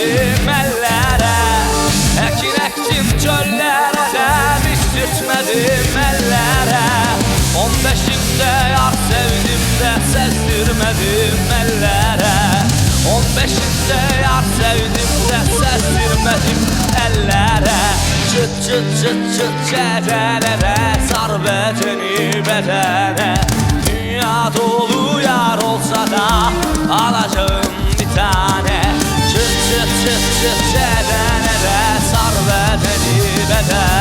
biçtirtmedim ellere Ekin ektim çöllere de biçtirtmedim ellere. On beşimde yar sevdim de sezdirmedim ellere. On beşimde yar sevdim de sezdirmedim ellere. Çıt çıt çıt çıt çetelere sar bedeni bedene. Dünya dolu yar olsa da alacağım bir tane Çıt çıt çıt çetelere sar bedeni bedene